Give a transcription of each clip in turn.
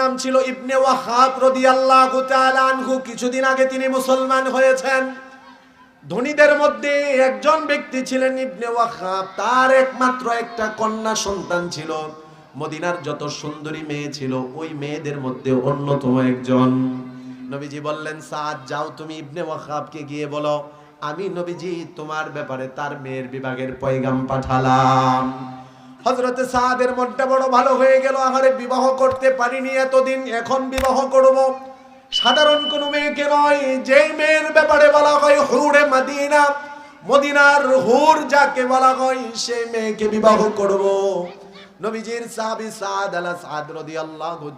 নাম ছিল ইবনে ওয়াহাব তাআলা আনহু। কিছুদিন আগে তিনি মুসলমান হয়েছেন। ধনীদের মধ্যে একজন ব্যক্তি ছিলেন ইবনে ওয়াহাব। তার একমাত্র একটা কন্যা সন্তান ছিল। মদিনার যত সুন্দরী মেয়ে ছিল, ওই মেয়েদের মধ্যে অন্যতম একজন। নবীজি বললেন, সাদ, যাও তুমি ইবনে ওয়াহাবকে গিয়ে বলো, আমি নবীজি তোমার ব্যাপারে তার মেয়ের বিভাগের পয়গাম পাঠালাম। হজরতে সাদের মনটা বড় ভালো হয়ে গেল আহারে বিবাহ করতে পারিনি এতদিন, এখন বিবাহ করব। সাধারণ কোন মেয়েকে নয় যেই মেয়ের ব্যাপারে বলা হয় হুরে মাদিনা, মদিনার হুর যাকে বলা হয় সেই মেয়েকে বিবাহ করব। নবীজির সাহাবী সাদ আলা সাদ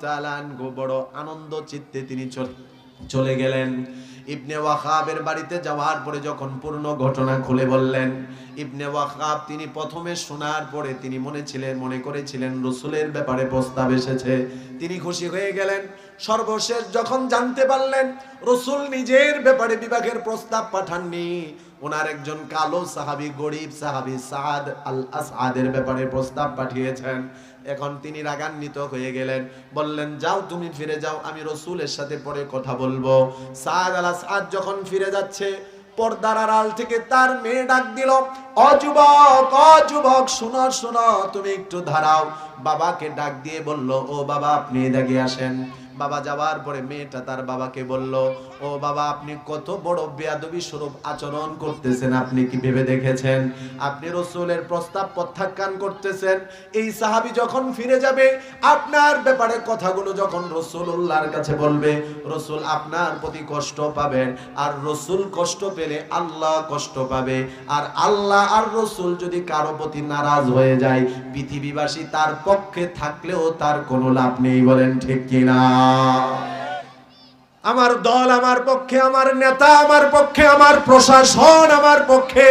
তাআলা আনহু বড় আনন্দ চিত্তে তিনি চলে গেলেন। ইবনে ওয়াকাবের বাড়িতে যাওয়ার পরে যখন পূর্ণ ঘটনা খুলে বললেন, ইবনে ওয়াকাব তিনি প্রথমে শোনার পরে তিনি মনে ছিলেন, মনে করেছিলেন রসুলের ব্যাপারে প্রস্তাব এসেছে। তিনি খুশি হয়ে গেলেন। সর্বশেষ যখন জানতে পারলেন, রসুল নিজের ব্যাপারে বিভাগের প্রস্তাব পাঠাননি। ওনার একজন কালো সাহাবি, গরিব সাহাবি সাদ আল আসাদের ব্যাপারে প্রস্তাব পাঠিয়েছেন। এখন তিনি রাগান্বিত হয়ে গেলেন। বললেন, যাও তুমি ফিরে যাও, আমি রসুলের সাথে পরে কথা বলব। সাদ আল আসাদ যখন ফিরে যাচ্ছে, পর্দার আড়াল থেকে তার মেয়ে ডাক দিল অযুবক অযুবক শোনো শোনো, তুমি একটু দাঁড়াও। বাবাকে ডাক দিয়ে বলল, ও বাবা, আপনি এদিকে আসেন। বাবা যাওয়ার পরে মেয়েটা তার বাবাকে বলল ও বাবা, আপনি কত বড় বেয়াদবি স্বরূপ আচরণ করতেছেন, আপনি কি ভেবে দেখেছেন? আপনি রসুলের প্রস্তাব প্রত্যাখ্যান করতেছেন, এই সাহাবি যখন ফিরে যাবে, আপনার ব্যাপারে কথাগুলো যখন রসুল্লাহর কাছে বলবে, রসুল আপনার প্রতি কষ্ট পাবেন, আর রসুল কষ্ট পেলে আল্লাহ কষ্ট পাবে, আর আল্লাহ আর রসুল যদি কারও প্রতি নারাজ হয়ে যায়, পৃথিবীবাসী তার পক্ষে থাকলেও তার কোনো লাভ নেই, বলেন ঠিক কিনা? আমার দল আমার পক্ষে, আমার নেতা আমার পক্ষে, আমার প্রশাসন আমার পক্ষে।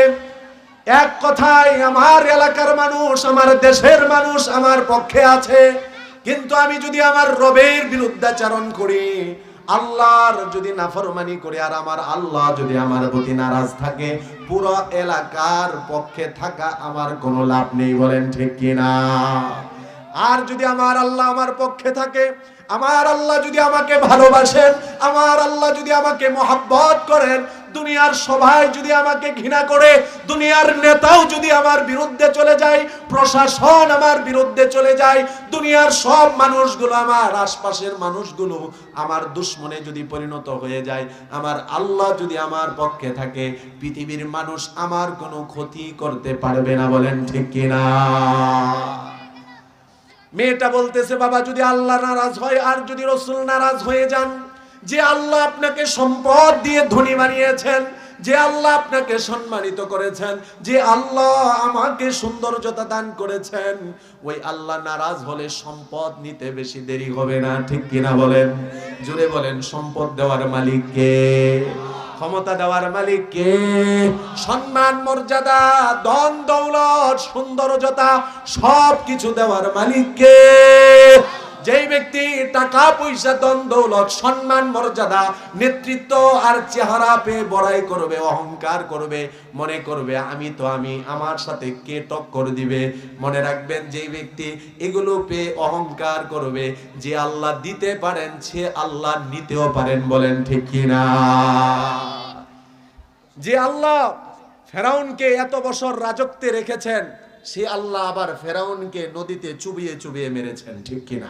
এক কথায়, আমার এলাকার মানুষ, আমার দেশের মানুষ আমার পক্ষে আছে। কিন্তু আমি যদি আমার রবের বিরুদ্ধাচারণ করি, আল্লাহর যদি নাফরমানি করি, আর আমার আল্লাহ যদি আমার প্রতি নারাজ থাকে, পুরো এলাকার পক্ষে থাকা আমার কোনো লাভ নেই, বলেন ঠিক কিনা? আর যদি আমার আল্লাহ আমার পক্ষে থাকে আমার আল্লাহ যদি আমাকে ভালোবাসেন, আমার আল্লাহ যদি আমাকে মহাব্বত করেন, দুনিয়ার সবাই যদি আমাকে ঘৃণা করে, দুনিয়ার নেতাও যদি আমার বিরুদ্ধে চলে যায়, প্রশাসন আমার বিরুদ্ধে চলে যায়, দুনিয়ার সব মানুষগুলো, আমার আশপাশের মানুষগুলো আমার দুশ্মনে যদি পরিণত হয়ে যায়, আমার আল্লাহ যদি আমার পক্ষে থাকে, পৃথিবীর মানুষ আমার কোনো ক্ষতি করতে পারবে না, বলেন ঠিক কিনা? মেয়েটা বলতেছে, বাবা, যদি আল্লাহ নারাজ হয় আর যদি রসুল নারাজ হয়ে যান, যে আল্লাহ আপনাকে সম্পদ দিয়ে ধনী বানিয়েছেন, যে আল্লাহ আপনাকে সম্মানিত করেছেন, যে আল্লাহ আমাকে সৌন্দর্যতা দান করেছেন, ওই আল্লাহ নারাজ হলে সম্পদ নিতে বেশি দেরি হবে না। ঠিক কিনা বলেন? জুড়ে বলেন, সম্পদ দেওয়ার মালিক কে? ক্ষমতা দেওয়ার মালিক কে সম্মান মর্যাদা দন দৌলত সৌন্দর্যতা সব কিছু দেওয়ার মালিক কে যেই ব্যক্তি টাকা, পয়সা ধন দৌলত সম্মান, মর্যাদা, নেতৃত্ব আর চেহারা পেয়ে বড়াই করবে, অহংকার করবে, মনে করবে, আমি তো, আমি আমার সাথে কে টক্কর দিবে? মনে রাখবেন, যেই ব্যক্তি এগুলো পেয়ে অহংকার করবে, যে আল্লাহ দিতে পারেন, সে আল্লাহ নিতেও পারেন বলেন ঠিক কিনা যে আল্লাহ ফেরাউনকে এত বছর রাজত্বে রেখেছেন, সে আল্লাহ আবার ফেরাউনকে নদীতে চুবিয়ে চুবিয়ে মেরেছেন, ঠিক কিনা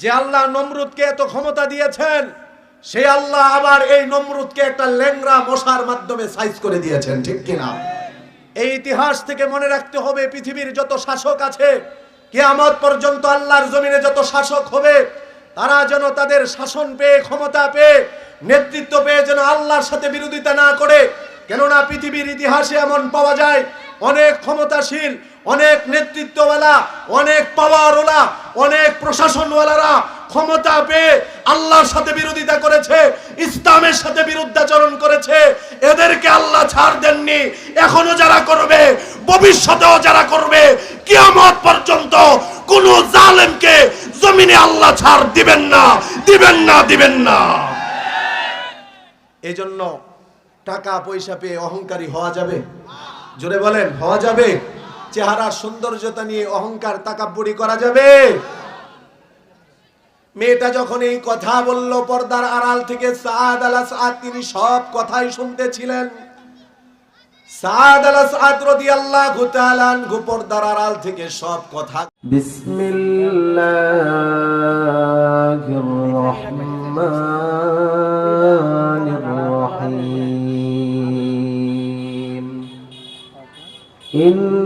যে আল্লাহ নমরুদকে এত ক্ষমতা দিয়েছেন, সে আল্লাহ আবার এই নমরুদকে একটা ল্যাংরা মশার মাধ্যমে সাইজ করে দিয়েছেন, ঠিক কিনা? এই ইতিহাস থেকে মনে রাখতে হবে, পৃথিবীর যত শাসক আছে, কিয়ামত পর্যন্ত আল্লাহর জমিনে যত শাসক হবে, তারা যেন তাদের শাসন পেয়ে, ক্ষমতা পেয়ে, নেতৃত্ব পেয়ে যেন আল্লাহর সাথে বিরোধিতা না করে। কেননা পৃথিবীর ইতিহাসে এমন পাওয়া যায়, অনেক ক্ষমতাশীল অনেক নেতৃত্বওয়ালা, অনেক পাওয়ারওয়ালা অনেক প্রশাসনওয়ালারা ক্ষমতা পেয়ে আল্লাহর সাথে বিরোধিতা করেছে, ইসলামের সাথে বিরুদ্ধাচরণ করেছে। এদেরকে আল্লাহ ছাড় দেননি। এখনও যারা করবে, ভবিষ্যতেও যারা করবে, কিয়ামত পর্যন্ত কোন জালেমকে জমিনে আল্লাহ ছাড় দিবেন না দিবেন না দিবেন না। এজন্য টাকা পয়সা পেয়ে অহংকারী হওয়া যাবে? জোরে বলেন, হওয়া যাবে? চেহারার সৌন্দর্যতা নিয়ে অহংকার তাকাবুড়ি করা যাবে। মেয়েটা যখন এই কথা বলল, পর্দার আড়াল থেকে সাদ আলা তিনি সব কথাই শুনতেছিলেন। সাদ পর্দার আড়াল থেকে সব কথা বিসমিল্লাহির রহমানির রহিম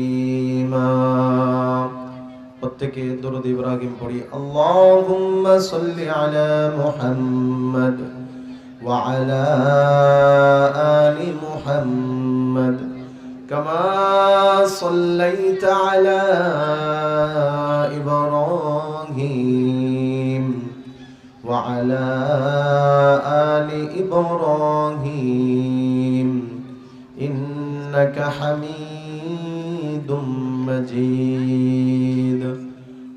প্রত্যেকে দরুদ ইব্রাহিম পড়ি আল্লাহুম্মা সাল্লি আলা মুহাম্মদ ওয়া আলা আলি মুহাম্মদ كما صليت على إبراهيم وعلى آل إبراهيم إنك حميد مجيد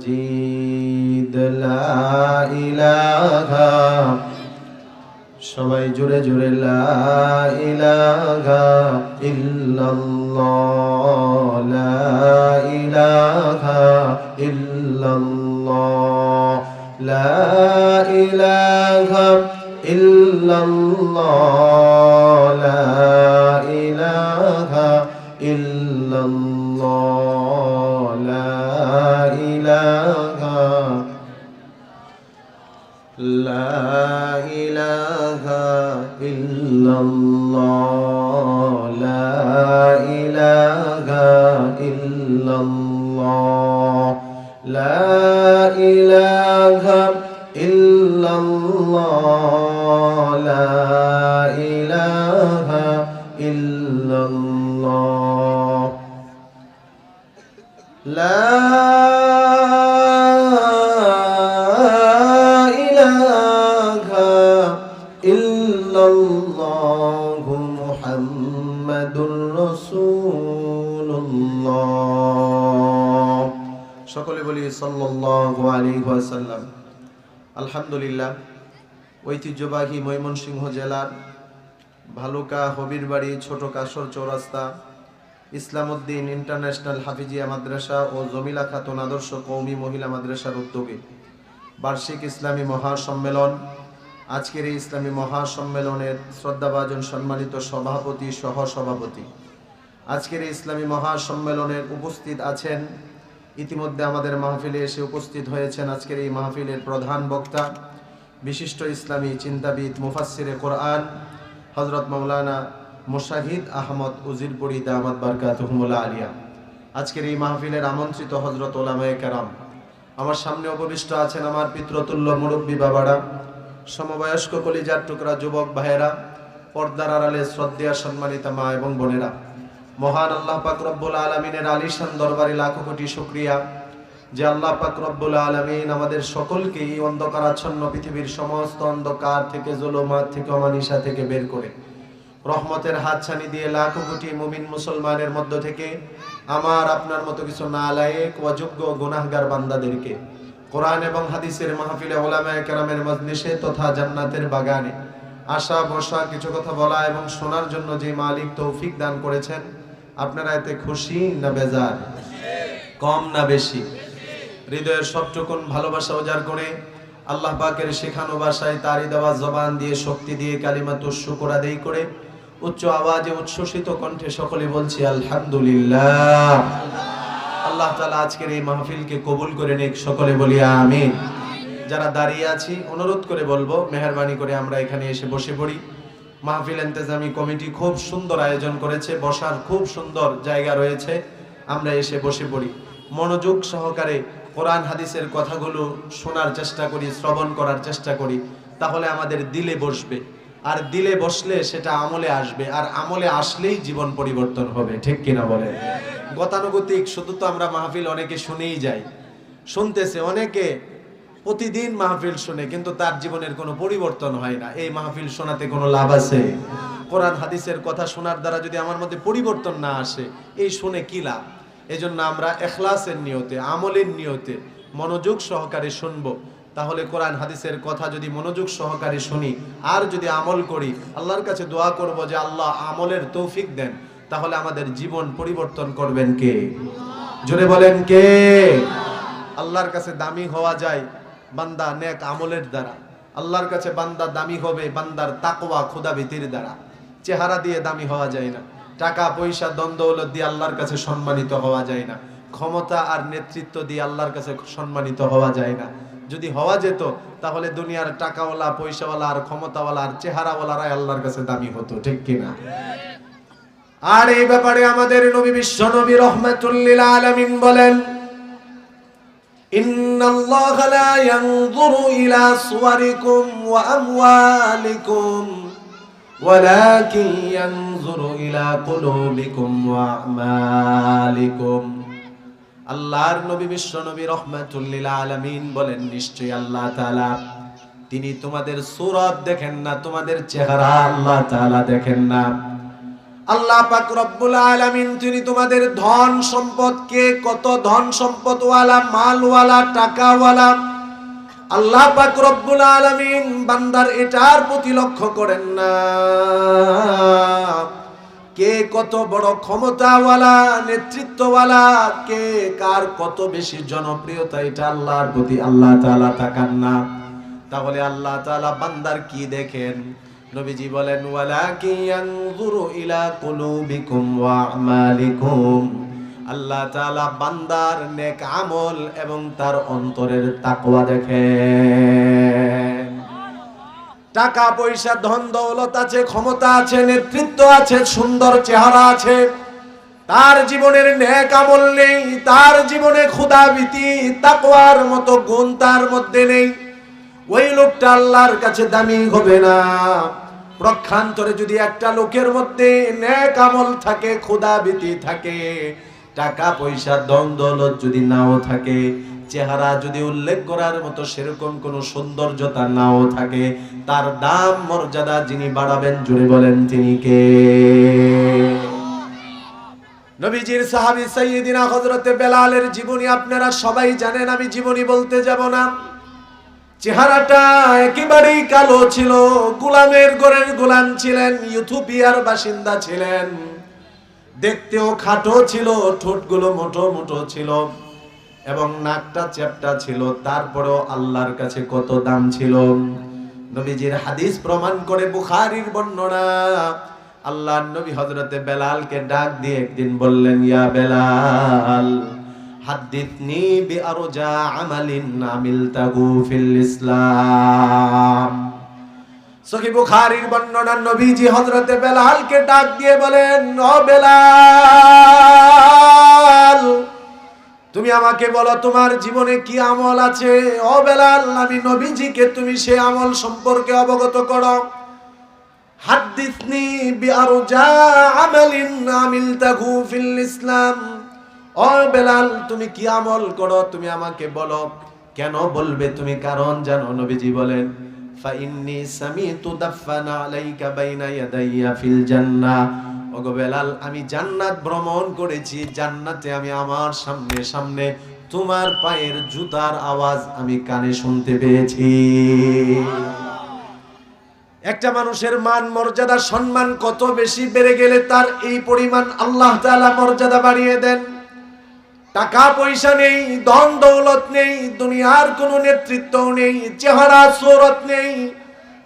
মজিদ ইলাহা সবাই জুড়ে জুড়ে লা ইলাহা ইল্লাল্লাহ, লা ইলাহা ইল্লাল্লাহ, লা ইলাহা ইল্লাল্লাহ, লা ইলাহা ইল্লাল্লাহ। إله لا إله إلا الله لا إله إلا الله لا إله إلا الله لا إله إلا لا إله إلا الله محمد رسول الله সকলে বলি সাল্লাল্লাহু আলাইহি ওয়াসাল্লাম আলহামদুলিল্লাহ ঐতিহ্যবাহী ময়মনসিংহ জেলার ভালুকা হবিরবাড়ি ছোট কাসর চৌরাস্তা ইসলামউদ্দিন ইন্টারন্যাশনাল হাফিজিয়া মাদ্রাসা ও জমিলা খাতুন আদর্শ কৌমি মহিলা মাদ্রাসার উদ্যোগে বার্ষিক ইসলামী মহাসম্মেলন। আজকের এই ইসলামী মহাসম্মেলনের শ্রদ্ধাভাজন সম্মানিত সভাপতি সহ সভাপতি। আজকের এই ইসলামী মহাসম্মেলনের উপস্থিত আছেন, ইতিমধ্যে আমাদের মাহফিলে এসে উপস্থিত হয়েছেন আজকের এই মাহফিলের প্রধান বক্তা, বিশিষ্ট ইসলামী চিন্তাবিদ মুফাসসিরে কোরআন হজরত মৌলানা মুশাহিদ আহমদ উজিরপুরি দামাত বারকাতুহমুল্লাহ আলিয়া। আজকের এই মাহফিলের আমন্ত্রিত হজরত ওলামায়ে কেরাম। আমার সামনে উপবিষ্ট আছেন আমার পিতৃতুল্য মুরব্বী বাবারা, সমবয়স্ক কলিজার টুকরা যুবক ভাইয়েরা, পর্দার আড়ালে শ্রদ্ধেয়া সম্মানিতা মা এবং বোনেরা। মহান আল্লাহ পাক রব্বুল আলমিনের আলিশান দরবারে লাখো কোটি শুক্রিয়া যে আল্লাহ পাক রব্বুল আলমিন আমাদের সকলকে এই অন্ধকারাচ্ছন্ন পৃথিবীর সমস্ত অন্ধকার থেকে, জুলুমাত থেকে, অমানিসা থেকে বের করে রহমতের হাতছানি দিয়ে লাখো কোটি মুমিন মুসলমানের মধ্য থেকে আমার আপনার মতো কিছু নালায়েক অযোগ্য গুনাহগার বান্দাদেরকে কোরআন এবং হাদিসের মাহফিলে ওলামায়ে কেরামের মজলিসে তথা জান্নাতের বাগানে আশা বসা কিছু কথা বলা এবং শোনার জন্য যে মালিক তৌফিক দান করেছেন, আপনারা এতে খুশি না বেজার? কম না বেশি? হৃদয়ের সবটুকুন ভালোবাসা উজাড় করে আল্লাহ পাকের শেখানো ভাষায় তারি দেওয়া জবান দিয়ে শক্তি দিয়ে কালিমা তুষ্য করা দেই করে উচ্চ আওয়াজে উচ্ছ্বসিত কণ্ঠে সকলে বলছি, আলহামদুলিল্লাহ। আল্লাহ তালা আজকের এই মাহফিলকে কবুল করে নিক, সকলে বলি, আমিন। যারা দাঁড়িয়ে আছি, অনুরোধ করে বলব, মেহরবানি করে আমরা এখানে এসে বসে পড়ি। মাহফিল এন্তেজামি কমিটি খুব সুন্দর আয়োজন করেছে, বসার খুব সুন্দর জায়গা রয়েছে, আমরা এসে বসে পড়ি। মনোযোগ সহকারে কোরআন হাদিসের কথাগুলো শোনার চেষ্টা করি, শ্রবণ করার চেষ্টা করি, তাহলে আমাদের দিলে বসবে। আর দিলে বসলে সেটা আমলে আসবে, আর আমলে আসলেই জীবন পরিবর্তন হবে, ঠিক কিনা বলে? গতানুগতিক, শুধু তো আমরা মাহফিল অনেকে শুনেই যাই। শুনতেছে, অনেকে প্রতিদিন মাহফিল শুনে, কিন্তু তার জীবনের কোনো পরিবর্তন হয় না। এই মাহফিল শোনাতে কোনো লাভ আছে? কোরআন, হাদিসের কথা শোনার দ্বারা যদি আমার মধ্যে পরিবর্তন না আসে, এই শুনে কি লাভ? এজন্য আমরা এখলাসের নিয়তে, আমলের নিয়তে মনোযোগ সহকারে শুনব। তাহলে কোরআন হাদিসের কথা যদি মনোযোগ সহকারে শুনি, আর যদি আমল করি, আল্লাহর কাছে দোয়া করব যে আল্লাহ আমলের তৌফিক দেন, তাহলে আমাদের জীবন পরিবর্তন করবেন কে? জোরে বলেন কে? আল্লাহর কাছে দামি হওয়া যায় বান্দা নেক আমলের দ্বারা। আল্লাহর কাছে বান্দা দামি হবে বান্দার তাকওয়া খুদাবিতির দ্বারা। চেহারা দিয়ে দামি হওয়া যায় না। টাকা, পয়সা দ্বন্দ্ব দিয়ে আল্লাহর কাছে সম্মানিত হওয়া যায় না। ক্ষমতা আর নেতৃত্ব দিয়ে আল্লাহর কাছে সম্মানিত হওয়া যায় না। যদি হওয়া যেত তাহলে দুনিয়ার টাকাওয়ালা পয়সাওয়ালা আর ক্ষমতাওয়ালা আর চেহারাওয়ালারাই আল্লাহর কাছে দামি হতো ঠিক কিনা আর এই ব্যাপারে আমাদের নবী বিশ্ব নবী রহমাতুল্লিল আলামিন বলেন إن الله لا ينظر إلى صوركم وأموالكم ولكن ينظر إلى قلوبكم وأعمالكم আল্লাহর নবী বিশ্ব নবী রহমাতুল্লিল আলামিন বলেন, নিশ্চয়ই আল্লাহ তালা তিনি তোমাদের সুরত দেখেন না, তোমাদের চেহারা আল্লাহ তালা দেখেন না। আল্লাহ পাক রব্বুল আলামিন তিনি তোমাদের ধন সম্পদ, কে কত ধন সম্পদ ওয়ালা মালওয়ালা, টাকাওয়ালা। আল্লাহ পাক রব্বুল আলামিন বান্দার এটার প্রতি লক্ষ্য করেন না। কে কত বড় ক্ষমতাওয়ালা, নেতৃত্বওয়ালা, কে কার কত বেশি জনপ্রিয়তা, এটা আল্লাহর প্রতি আল্লাহ তাআলা তাকান না। তাহলে আল্লাহ তাআলা বান্দার কি দেখেন? নবীজি বলেন ওয়ালাকি ইয়ানজুরু ইলা কুলুবিকুম ওয়া আমালিকুম। আল্লাহ তাআলা বান্দার নেক আমল এবং তার অন্তরের তাকওয়া দেখেন। টাকা পয়সা, ধন দৌলত আছে, ক্ষমতা আছে, নেতৃত্ব আছে, সুন্দর চেহারা আছে। তার জীবনের ন্যাক আমল নেই, তার জীবনে ক্ষুদাভীতি তাকওয়ার মতো গুণ তার মধ্যে নেই। ওই লোকটা আল্লাহর কাছে দামি হবে না। প্রক্ষান্তরে যদি একটা লোকের মধ্যে ন্যাক আমল থাকে ক্ষুদাভীতি থাকে, টাকা পয়সা দৌলত যদি নাও থাকে চেহারা যদি উল্লেখ করার মতো সেরকম কোন সৌন্দর্যতা নাও থাকে, তার দাম, মর্যাদা যিনি বাড়াবেন, জুড়ে বলেন তিনি কে? নবীজির সাহাবী সাইয়্যিদিনা হযরতে বেলালের জীবনী আপনারা সবাই জানেন, আমি জীবনী বলতে যাব না। চেহারাটা একেবারেই কালো ছিল, গোলামের ঘরের গোলাম ছিলেন, ইউথোপিয়ার বাসিন্দা ছিলেন। দেখতেও খাটো ছিল, ঠোঁটগুলো মোটো মোটো ছিল। এবং নাকটা চ্যাপটা ছিল, তারপরেও আল্লাহর কাছে কত দাম ছিল? নবীজির হাদিস প্রমাণ করে বুখারির বর্ণনা। আল্লাহর নবী হযরতে বেলালকে ডাক দিয়ে একদিন বললেন, ইয়া বেলাল হাদ্দিথনি বিআরজা আমালিন আমিলতাহু ফিল ইসলাম। সহি বুখারীর বর্ণনা, নবীজি হযরতে বেলালকে ডাক দিয়ে বলেন, ও বেলাল তুমি আমাকে বলো, তোমার জীবনে কি আমল আছে? ও বেলাল, আমি নবীজিকে তুমি সে আমল সম্পর্কে অবগত করো। হাদ্দিসনি বিআরজা আমালিন আমিলতাহু ফিল ইসলাম। ও বেলাল, তুমি কি আমল করো? তুমি আমাকে বলো। কেন বলবে তুমি? কারণ জানো, নবীজি বলেন ফাইন্নি সামিতু দাফানা আলাইকা বাইনা ইয়াদাইয়া ফিল জান্নাহ। বেলাল, আমি জান্নাত ভ্রমণ করেছি, জান্নাতে আমি আমার সামনে সামনে তোমার পায়ের জুতার আওয়াজ আমি কানে শুনতে পেয়েছি। একটা মানুষের মান, মর্যাদা, সম্মান কত বেশি বেড়ে গেলে তার এই পরিমাণ আল্লাহ তাআলা মর্যাদা বাড়িয়ে দেন? টাকা পয়সা নেই, ধন দৌলত নেই, দুনিয়ার কোনো নেতৃত্ব নেই, চেহারা সুরত নেই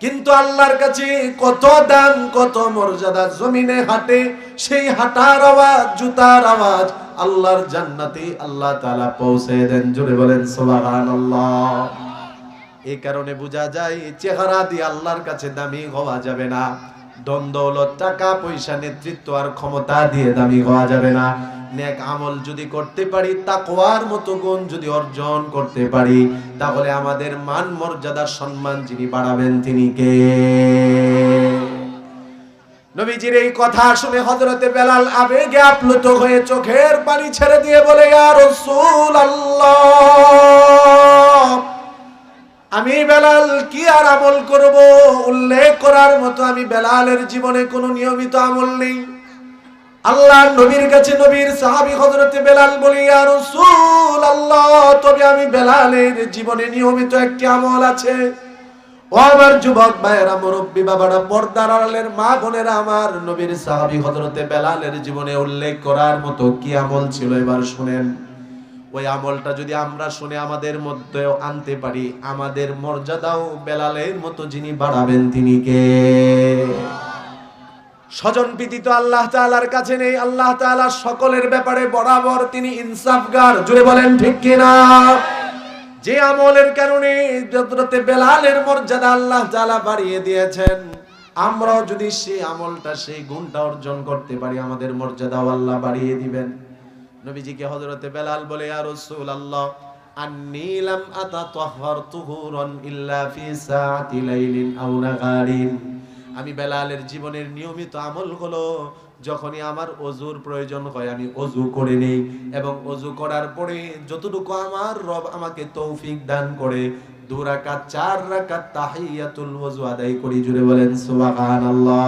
কিন্তু আল্লাহর কাছে কত দাম, কত মর্যাদা জমিনে হাঁটে, সেই হাঁটার আওয়াজ, জুতার আওয়াজ আল্লাহর জান্নাতে আল্লাহ তাআলা পৌঁছে দেন। জুড়ে বলেন, সুবহানাল্লাহ। এই কারণে বোঝা যায়, চেহারা দিয়ে আল্লাহর কাছে দামি হওয়া যাবে না। দ্বন্দ্বলত টাকা, পয়সা, নেতৃত্ব আর ক্ষমতা দিয়ে দামি হওয়া যাবে না। নেক আমল যদি করতে পারি, তাকওয়ার মতো গুণ যদি অর্জন করতে পারি, তাহলে আমাদের মান, মর্যাদা, সম্মান যিনি বাড়াবেন তিনি কে? নবীজির এই কথা শুনে হজরতে বেলাল আবেগে আপ্লুত হয়ে চোখের পানি ছেড়ে দিয়ে বলে, ইয়া রাসূল আল্লাহ আমি বেলাল কি আর আমল করব? উল্লেখ করার মতো আমি বেলালের জীবনে কোনো নিয়মিত আমল নেই। আল্লাহর নবীর কাছে নবীর সাহাবী হযরতে বেলাল বলি আর আল্লাহ তবে আমি বেলালের জীবনে নিয়মিত একটি আমল আছে। ও আমার যুবক ভাইয়েরা, মুরব্বী বাবারা, পর্দার আড়ালের মা বোনেরা, আমার নবীর সাহাবী হযরতে বেলালের জীবনে উল্লেখ করার মতো কি আমল ছিল? এবার শুনেন। ওই আমলটা যদি আমরা শুনে আমাদের মধ্যেও আনতে পারি, আমাদের মর্যাদাও বেলালের মতো যিনি বাড়াবেন তিনি কে? স্বজন প্রীতি তো আল্লাহ তাআলার কাছে নেই, আল্লাহ তাআলা সকলের ব্যাপারে বরাবর তিনি ইনসাফগার। জুড়ে বলেন ঠিক কিনা? যে আমলের কারণে হযরতে বেলালের মর্যাদা আল্লাহ তাআলা বাড়িয়ে দিয়েছেন, আমরাও যদি সেই আমলটা, সেই গুণটা অর্জন করতে পারি, আমাদের মর্যাদাও আল্লাহ বাড়িয়ে দিবেন। নবীজিকে হযরতে বেলাল বলে লাইলিন আও নাগারিন আমি বেলালের জীবনের নিয়মিত আমল হলো, যখনই আমার অজুর প্রয়োজন হয় আমি অজু করে নেই এবং অজু করার পরে যতটুকু আমার রব আমাকে তৌফিক দান করে, দু রাকাত, চার রাকাত তাহিয়াতুল ওযু আদায় করি। জুড়ে বলেন, সুবহানাল্লাহ।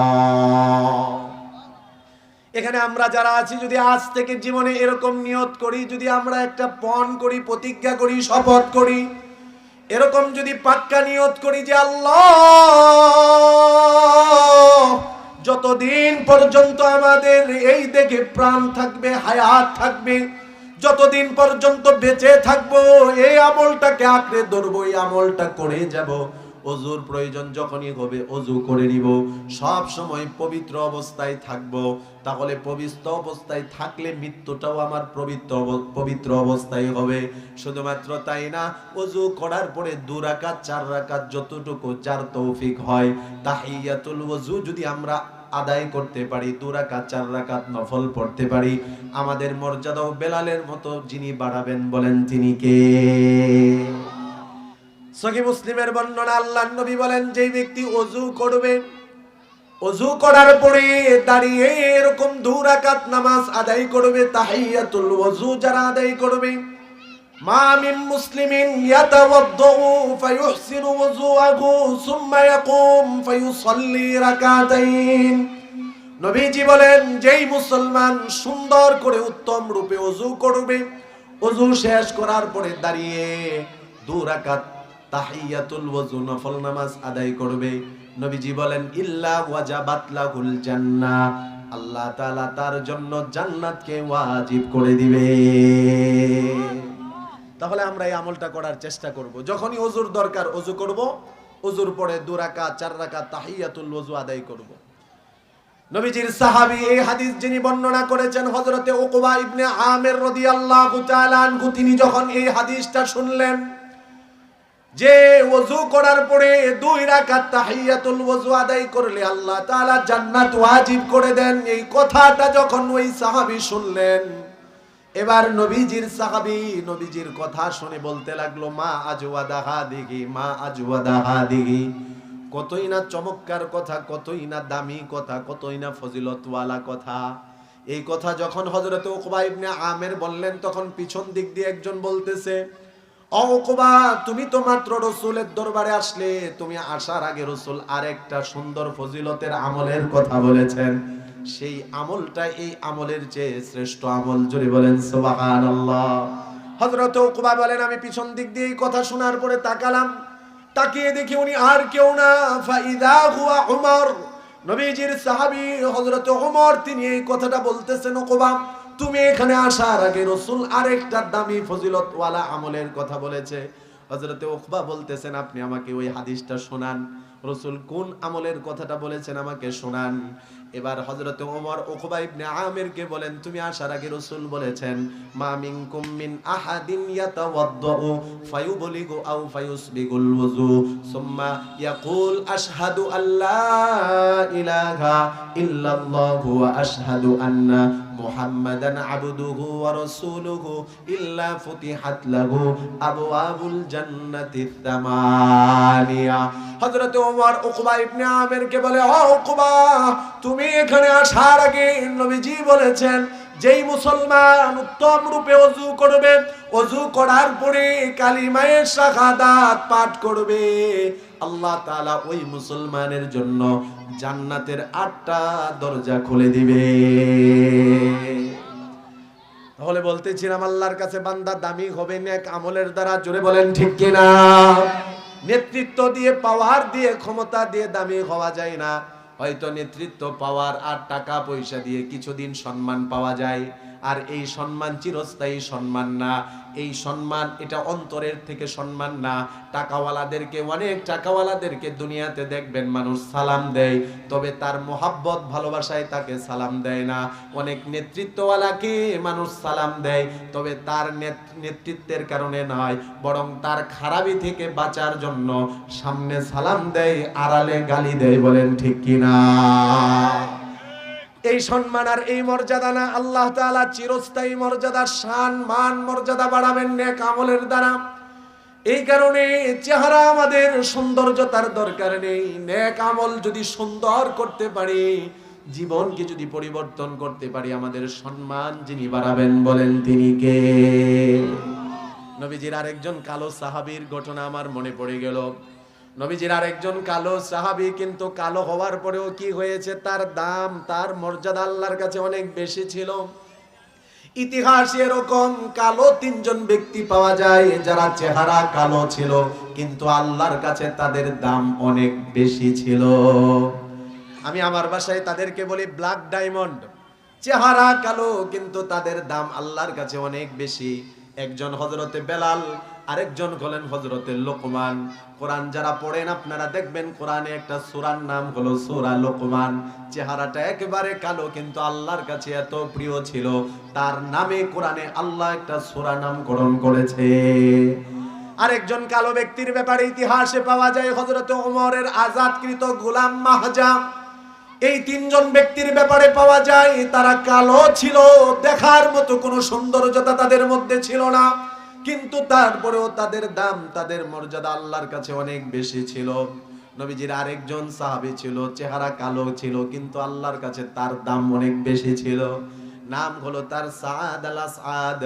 এখানে আমরা যারা আছি, যদি আজ থেকে জীবনে এরকম নিয়ত করি, যদি আমরা একটা পণ করি, প্রতিজ্ঞা করি, শপথ করি, এরকম যদি পাক্কা নিয়ত করি যে আল্লাহ, যতদিন পর্যন্ত আমাদের এই দেখে প্রাণ থাকবে, হায়াত থাকবে, যতদিন পর্যন্ত বেঁচে থাকব, এই আমলটাকে আঁকড়ে ধরবো, এই আমলটা করে যাব। অজুর প্রয়োজন যখনই হবে, অজু করে নিব। সব সময় পবিত্র অবস্থায় থাকব। তাহলে পবিত্র অবস্থায় থাকলে মৃত্যুটাও আমার পবিত্র পবিত্র অবস্থায় হবে। শুধুমাত্র তাই না, অজু করার পরে দু রাকাত, চার রাকাত যতটুকু চার তৌফিক হয়, তাহিয়াতুল ওযু যদি আমরা আদায় করতে পারি, দু রাকাত, চার রাকাত নফল পড়তে পারি, আমাদের মর্যাদাও বেলালের মতো যিনি বাড়াবেন বলেন তিনি কে? সহি মুসলিমের বর্ণনা আল্লাহ নবী বলেন, যেই ব্যক্তি অজু করবে, অজু করার পরে দাঁড়িয়ে এরকম দু রাকাত নামাজ আদায় করবে, তাহিয়াতুল ওযু যারা আদায় করবে। মা মিন মুসলিমিন ইয়াতাওয়াদ্দু ফায়ুহসিনু ওযুআহু সুম্মা ইয়াকুম ফায়ুসাল্লি রাকাতাইন। নবীজি বলেন, যেই মুসলমান সুন্দর করে উত্তম রূপে অজু করবে, অজু শেষ করার পরে দাঁড়িয়ে দু রাকাত তাহিয়াতুল ওযু নফল নামাজ আদায় করবে। নবীজি বলেন, ইল্লা ওয়াজাবাত লাহুল জান্নাহ। আল্লাহ তাআলা তার জন্য জান্নাতকে ওয়াজিব করে দিবে। তাহলে আমরা এই আমলটা করার চেষ্টা করব। যখনই অজুর দরকার অজু করব। অজুর পরে দু রাকাত, চার রাকাত তাহিয়াতুল ওযু আদায় করব। নবীজির সাহাবী এই হাদিস যিনি বর্ণনা করেছেন, হযরতে উকবা ইবনে আমির রাদিয়াল্লাহু তাআলা তিনি যখন এই হাদিসটা শুনলেন যে ওযু করার পরে দুই রাকাত তাহিয়াতুল ওযু আদায় করলে আল্লাহ তাআলা জান্নাত ওয়াজিব করে দেন। এই কথাটা যখন ওই সাহাবী শুনলেন, এবার নবীজির সাহাবী নবীজির কথা শুনে বলতে লাগল, মা আজওয়াদা হাদিহি, মা আজওয়াদা হাদিহি। কতই না চমৎকার কথা, কতই না দামি কথা, কতই না ফজিলতওয়ালা কথা। এই কথা যখন হযরত উকবা ইবনে আমের বললেন, তখন পিছন দিক দিয়ে একজন বলতেছে ও উকবা তুমি তো মাত্র রসুলের দরবারে আসলে, তুমি আসার আগে রসুল আরেকটা সুন্দর ফজিলতের আমলের কথা বলেছেন। সেই আমলটা এই আমলের চেয়ে শ্রেষ্ঠ আমল জুড়ে বলেন সুবহানাল্লাহ। হযরত উকবা বলেন, আমি পিছন দিক দিয়ে কথা শোনার পরে তাকালাম, তাকিয়ে দেখি উনি আর কেউ না। ফাইদা হুয়া উমর, নবীজির সাহাবী হজরত ওমর তিনি এই কথাটা বলতেছেন ওকবা তুমি এখানে আসার আগে রসুল আরেকটা দামি ফজিলতওয়ালা আমলের কথা বলেছে। হজরতে ওখবা বলতেছেন, আপনি আমাকে ওই হাদিসটা শোনান। রসুল কোন আমলের কথাটা বলেছেন আমাকে শোনান। এবার হজরত ওমর ওকবা ইবনে আমিরকে বলেন, তুমি আসার আগে রসুল বলেছেন, মা মিন আহাদিন ইয়াতাওয়াদ্দাউ, ফায়ুবলিগু আও ফায়ুসবিগুল ওযু, সুম্মা ইয়াকুল আশহাদু আল্লা ইলাহা ইল্লাল্লাহু ওয়া আশহাদু আন্না মুহাম্মাদান আবদুহু ওয়া রাসূলুহু ইল্লা ফুতিহাত লাহু আবওয়াবুল জান্নাতি হযরত ওমর উকবা ইবনে আমিরকে বলে, ও উকবা, তুমি এখানে আসার আগে নবীজি বলেছেন, যেই মুসলমান উত্তম রূপে অজু করবে, অজু করার পরে কালিমায়ে শাহাদাত পাঠ করবে। আল্লাহ তাআলা ওই মুসলমানের জন্য জান্নাতের আটটা দরজা খুলে দিবে। তাহলে বলতেছিলাম, আল্লাহর কাছে বান্দা দামি হবে, নেক আমলের দ্বারা জোরে বলেন ঠিক কিনা? নেতৃত্ব দিয়ে পাওয়ার দিয়ে, ক্ষমতা দিয়ে দামি হওয়া যায় না। হয়তো নেতৃত্ব পাওয়ার আর টাকা পয়সা দিয়ে কিছুদিন সম্মান পাওয়া যায়। আর এই সম্মান চিরস্থায়ী সম্মান না। এই সম্মান এটা অন্তরের থেকে সম্মান না। টাকাওয়ালাদেরকে, অনেক টাকাওয়ালাদেরকে দুনিয়াতে দেখবেন মানুষ সালাম দেয়, তবে তার মোহাব্বত, ভালোবাসায় তাকে সালাম দেয় না। অনেক নেতৃত্বওয়ালাকে মানুষ সালাম দেয়, তবে তার নেত- নেতৃত্বের কারণে নয়, বরং তার খারাপি থেকে বাঁচার জন্য সামনে সালাম দেয়, আড়ালে গালি দেয়, বলেন ঠিক কিনা? এই সম্মান আর এই মর্যাদা না। আল্লাহ তাআলা চিরস্থায়ী মর্যাদা শান মান মর্যাদা বাড়াবেন নেক আমলের দ্বারা। এই কারণে চেহারা আমাদের সৌন্দর্যতার দরকার নেই। নেক আমল যদি সুন্দর করতে পারি, জীবনকে যদি পরিবর্তন করতে পারি, আমাদের সম্মান যিনি বাড়াবেন বলেন তিনি কে? নবীজির আরেকজন কালো সাহাবীর ঘটনা আমার মনে পড়ে গেল। নবীজির আরেকজন কালো সাহাবি কিন্তু কালো হওয়ার পরেও কি হয়েছে? তার দাম, তার মর্যাদা আল্লাহর কাছে অনেক বেশি ছিল। ইতিহাস এরকম, কালো তিনজন ব্যক্তি পাওয়া যায় যারা চেহারা কালো ছিল, কিন্তু আল্লাহর কাছে তাদের দাম অনেক বেশি ছিল। আমি আমার বাসায় তাদেরকে বলি ব্ল্যাক ডায়মন্ড। চেহারা কালো, কিন্তু তাদের দাম আল্লাহর কাছে অনেক বেশি। একজন হজরতে বেলাল আরেকজন হলেন হজরতে লোকমান। কোরআন যারা পড়েন আপনারা দেখবেন কোরআনে একটা সুরার নাম হলো সূরা লোকমান। চেহারাটা একেবারে কালো, কিন্তু আল্লাহর কাছে এত প্রিয় ছিল। তার নামে কোরআনে আল্লাহ একটা সূরা নামকরণ করেছে। আরেকজন কালো ব্যক্তির ব্যাপারে ইতিহাসে পাওয়া যায় হজরত ওমরের আজাদকৃত গোলাম মাহজাম এই তিনজন ব্যক্তির ব্যাপারে পাওয়া যায় তারা কালো ছিল, দেখার মতো কোনো সৌন্দর্যতা তাদের মধ্যে ছিল না। কিন্তু তারপরেও তাদের দাম, তাদের মর্যাদা আল্লাহর কাছে অনেক বেশি ছিল। নবীজির আরেকজন সাহাবী ছিল, চেহারা কালো ছিল, কিন্তু আল্লাহর কাছে তার দাম অনেক বেশি ছিল। নাম হলো তার সাদ আল সাদ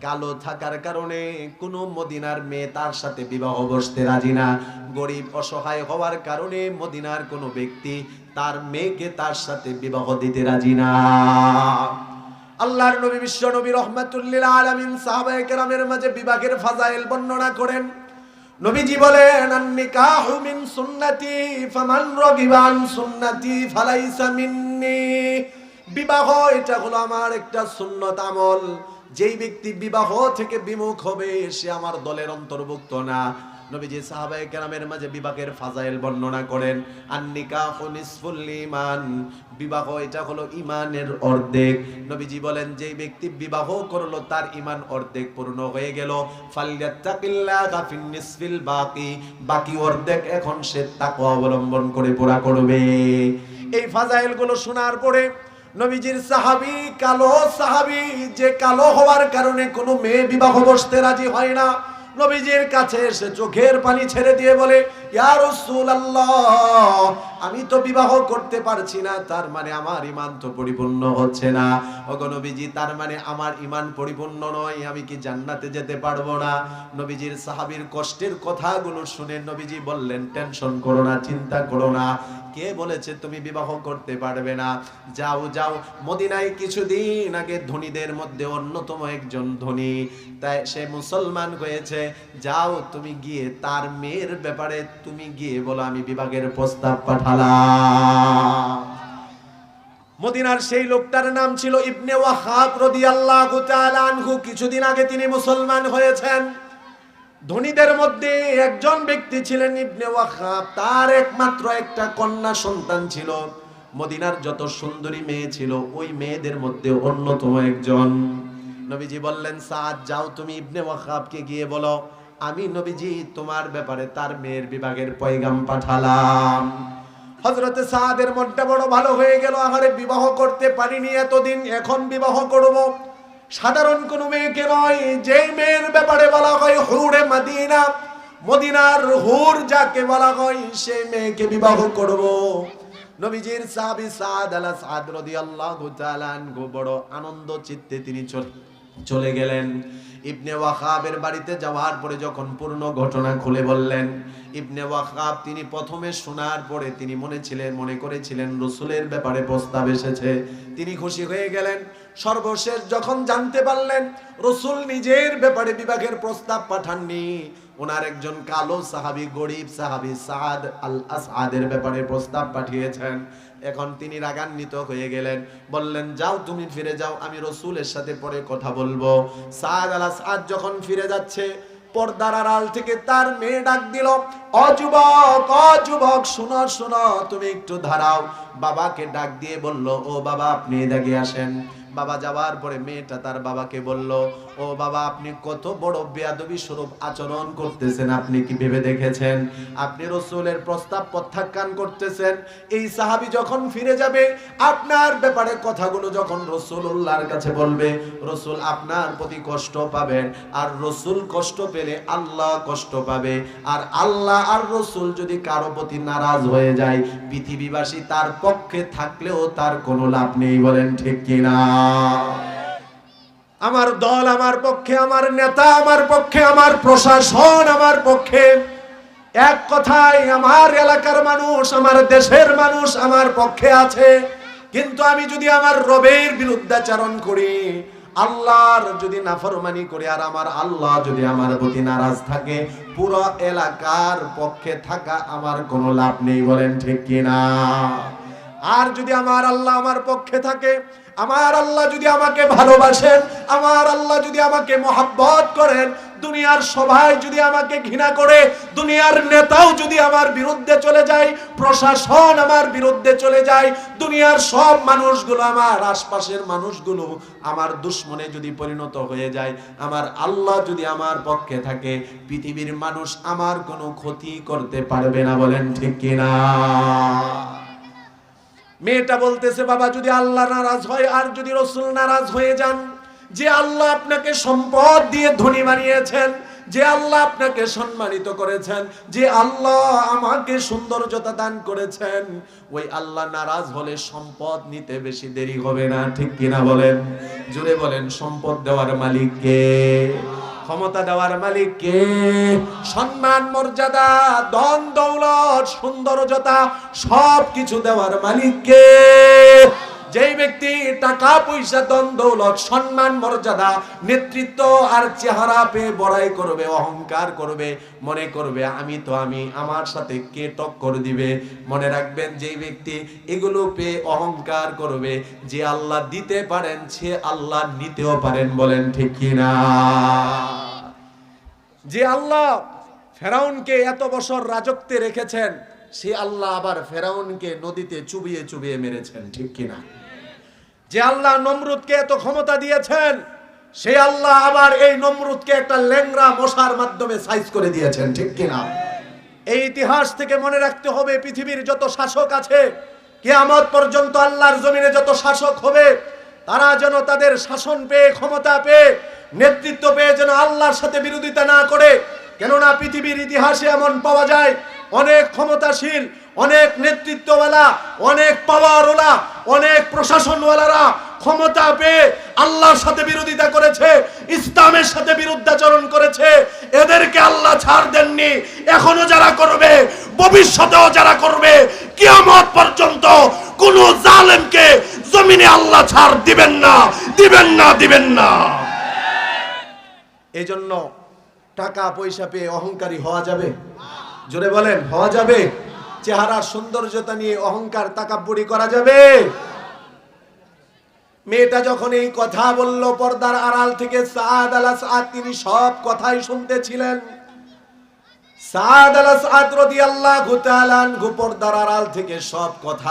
কালো থাকার কারণে কোনো মদিনার মেয়ে তার সাথে বিবাহ বসতে রাজি না। গরিব, অসহায় হওয়ার কারণে মদিনার কোনো ব্যক্তি তার মেয়েকে তার সাথে বিবাহ দিতে রাজি না। আল্লাহর নবী বিশ্ব নবী রহমাতুল্লিল আলামিন সাহাবায়ে কেরামের মাঝে বিবাহের ফাজাইল বর্ণনা করেন। নবীজি বলেন, আন-নিকাহু মিন সুন্নতি, ফামান রাগিবা আন সুন্নতি, ফালাইসা মিন্নি। বিবাহ, এটা হলো আমার একটা সুন্নত আমল। যেই ব্যক্তি বিবাহ থেকে বিমুখ হবে, সে আমার দলের অন্তর্ভুক্ত না। নবীজি সাহাবায়ে কেরামের মাঝে বিবাহের ফাজাইল বর্ণনা করেন, আন-নিকাহু নিসফুল ঈমান, বিবাহ এটা হলো ঈমানের অর্ধেক। নবীজি বলেন, যেই ব্যক্তি বিবাহ করল তার ঈমান অর্ধেক পূর্ণ হয়ে গেল। ফালিয়াত্তাকিল্লাহা ফিন নিসফিল বাকি বাকি অর্ধেক এখন সে তাকওয়া অবলম্বন করে পুরা করবে। এই ফাজাইলগুলো শোনার পরে নবীজির সাহাবী, কালো সাহাবী, যে কালো হওয়ার কারণে কোনো মেয়ে বিবাহ বসতে রাজি হয় না। নবীজির কাছে এসে চোখের পানি ছেড়ে দিয়ে বলে ইয়া রাসূলুল্লাহ আমি তো বিবাহ করতে পারছি না, তার মানে আমার ইমান তো পরিপূর্ণ হচ্ছে না। ওগো নবীজি, তার মানে আমার ঈমান পরিপূর্ণ নয়, আমি কি জান্নাতে যেতে পারব না? নবীজির সাহাবীর কষ্টের কথাগুলো শুনে নবীজি বললেন টেনশন করো না, চিন্তা করো না। কে বলেছে তুমি বিবাহ করতে পারবে না? যাও যাও। মদিনায় কিছুদিন আগে ধনীদের মধ্যে অন্যতম একজন ধনী। তাই সে মুসলমান হয়েছে। যাও, তুমি গিয়ে তার মেয়ের ব্যাপারে তুমি গিয়ে বলো, আমি বিভাগের প্রস্তাব মদিনার সেই লোকটার নাম ছিল ইবনে ওয়াহাব রাদিয়াল্লাহু তাআলা আনহু। কিছুদিন আগে তিনি মুসলমান হয়েছেন। ধনীদের মধ্যে একজন ব্যক্তি ছিলেন ইবনে ওয়াহাব। তার একমাত্র একটা কন্যা সন্তান ছিল। মদিনার যত সুন্দরী মেয়ে ছিল, ওই মেয়েদের মধ্যে অন্যতম একজন। নবীজি বললেন, সাদ, যাও তুমি ইবনে ওয়াহাবকে গিয়ে বলো, আমি নবীজি তোমার ব্যাপারে তার মেয়ের বিভাগের পয়গাম পাঠালাম। হজরতে সাদের মনটা বড় ভালো হয়ে গেল, আহারে বিবাহ করতে পারিনি এতদিন, এখন বিবাহ করব। সাধারণ কোন মেয়েকে নয়, যে মেয়ের ব্যাপারে বলা হয় হুরে মাদিনা, মদিনার হুর যাকে বলা হয় সেই মেয়েকে বিবাহ করব। নবীজির সাহাবী সাদ আলা সাদ তাআলা আনহু বড় আনন্দ চিত্তে তিনি চলে গেলেন। ইবনে ওয়াহাবের বাড়িতে যাওয়ার পরে যখন পূর্ণ ঘটনা খুলে বললেন, ইবনে ওয়াহাব তিনি প্রথমে শোনার পরে তিনি মনে ছিলেন, মনে করেছিলেন রসুলের ব্যাপারে প্রস্তাব এসেছে। তিনি খুশি হয়ে গেলেন। সর্বশেষ যখন জানতে পারলেন, রসুল নিজের ব্যাপারে বিভাগের প্রস্তাব পাঠাননি। ওনার একজন কালো সাহাবি, গরিব সাহাবি সাদ আল আসাদের ব্যাপারে প্রস্তাব পাঠিয়েছেন। এখন তিনি রাগান্বিত হয়ে গেলেন। বললেন, যাও, তুমি ফিরে যাও, আমি রসুলের সাথে পরে কথা বলব। সাদ আলা সাদ যখন ফিরে যাচ্ছে, পর্দার আড়াল থেকে তার মেয়ে ডাক দিল অযুবক অযুবক শোনো শোনো, তুমি একটু ধারাও বাবাকে ডাক দিয়ে বলল, ও বাবা, আপনি দাগিয়ে আসেন। বাবা যাওয়ার পরে মেয়েটা তার বাবাকে বলল, ও বাবা, আপনি কত বড় বেয়াদবি স্বরূপ আচরণ করতেছেন, আপনি কি ভেবে দেখেছেন? আপনি রসুলের প্রস্তাব প্রত্যাখ্যান করতেছেন। এই সাহাবি যখন ফিরে যাবে, আপনার ব্যাপারে কথাগুলো যখন রসুল্লাহর কাছে বলবে, রসুল আপনার প্রতি কষ্ট পাবেন। আর রসুল কষ্ট পেলে আল্লাহ কষ্ট পাবে। আর আল্লাহ আর রসুল যদি কারও প্রতি নারাজ হয়ে যায়, পৃথিবীবাসী তার পক্ষে থাকলেও তার কোনো লাভ নেই, বলেন ঠিক কিনা? আমার দল আমার পক্ষে, আমার নেতা আমার পক্ষে, আমার প্রশাসন আমার পক্ষে। এক কথায়, আমার এলাকার মানুষ, আমার দেশের মানুষ আমার পক্ষে আছে। কিন্তু আমি যদি আমার রবের বিরুদ্ধাচারণ করি, আল্লাহর যদি নাফরমানি করি, আর আমার আল্লাহ যদি আমার প্রতি নারাজ থাকে, পুরো এলাকার পক্ষে থাকা আমার কোনো লাভ নেই, বলেন ঠিক কিনা? আর যদি আমার আল্লাহ আমার পক্ষে থাকে, আমার আল্লাহ যদি আমাকে ভালোবাসেন, আমার আল্লাহ যদি আমাকে মহাব্বত করেন, দুনিয়ার সবাই যদি আমাকে ঘৃণা করে, দুনিয়ার নেতাও যদি আমার বিরুদ্ধে চলে যায়, প্রশাসন আমার বিরুদ্ধে চলে যায়, দুনিয়ার সব মানুষগুলো, আমার আশপাশের মানুষগুলো আমার দুশ্মনে যদি পরিণত হয়ে যায়, আমার আল্লাহ যদি আমার পক্ষে থাকে, পৃথিবীর মানুষ আমার কোনো ক্ষতি করতে পারবে না বলেন ঠিক কিনা? মেয়েটা বলতেছে, বাবা, যদি আল্লাহ নারাজ হয় আর যদি রসুল নারাজ হয়ে যান, যে আল্লাহ আপনাকে সম্পদ দিয়ে ধনী বানিয়েছেন, যে আল্লাহ আপনাকে সম্মানিত করেছেন, যে আল্লাহ আমাকে সৌন্দর্যতা দান করেছেন, ওই আল্লাহ নারাজ হলে সম্পদ নিতে বেশি দেরি হবে না, ঠিক কিনা বলেন? জুড়ে বলেন, সম্পদ দেওয়ার মালিক কে? ক্ষমতা দেওয়ার মালিক কে সম্মান মর্যাদা ধন দৌলত সৌন্দর্যতা সব কিছু দেওয়ার মালিক কে যেই ব্যক্তি টাকা, পয়সা, ধন, দৌলত, সম্মান, মর্যাদা, নেতৃত্ব আর চেহারা পেয়ে বড়াই করবে, অহংকার করবে, মনে করবে, আমি তো, আমি আমার সাথে কে টক্কর দিবে? মনে রাখবেন, যেই ব্যক্তি এগুলো পেয়ে অহংকার করবে, যে আল্লাহ দিতে পারেন, সে আল্লাহ নিতেও পারেন বলেন ঠিক কিনা যে আল্লাহ ফেরাউনকে এত বছর রাজত্বে রেখেছেন, সে আল্লাহ আবার ফেরাউনকে নদীতে চুবিয়ে চুবিয়ে মেরেছেন, ঠিক কিনা যে আল্লাহ নমরুদকে এত ক্ষমতা দিয়েছেন, সে আল্লাহ আবার এই নমরুদকে একটা ল্যাংরা মশার মাধ্যমে সাইজ করে দিয়েছেন, ঠিক কিনা? এই ইতিহাস থেকে মনে রাখতে হবে, পৃথিবীর যত শাসক আছে, কিয়ামত পর্যন্ত আল্লাহর জমিনে যত শাসক হবে, তারা যেন তাদের শাসন পেয়ে, ক্ষমতা পেয়ে, নেতৃত্ব পেয়ে যেন আল্লাহর সাথে বিরোধিতা না করে। কেননা পৃথিবীর ইতিহাসে এমন পাওয়া যায়, অনেক ক্ষমতাশীল, অনেক নেতৃত্বওয়ালা, অনেক পাওয়ারওয়ালা অনেক প্রশাসনওয়ালারা ক্ষমতা পেয়ে আল্লাহর সাথে বিরোধিতা করেছে, ইসলামের সাথে বিরুদ্ধাচরণ করেছে। এদেরকে আল্লাহ ছাড় দেননি। এখনও যারা করবে, ভবিষ্যতেও যারা করবে, কিয়ামত পর্যন্ত কোন জালেমকে জমিনে আল্লাহ ছাড় দিবেন না দিবেন না দিবেন না। এই জন্য টাকা পয়সা পেয়ে অহংকারী হওয়া যাবে। জোরে বলেন, হওয়া যাবে। চেহারার সৌন্দর্যতা নিয়ে অহংকার তাকাব্বুরি করা যাবে। মেয়েটা যখন এই কথা বলল, পর্দার আড়াল থেকে সাদ আলা সাদ তিনি সব কথাই শুনতেছিলেন। সাদ আল সাদ রদি আল্লাহ পর্দার আড়াল থেকে সব কথা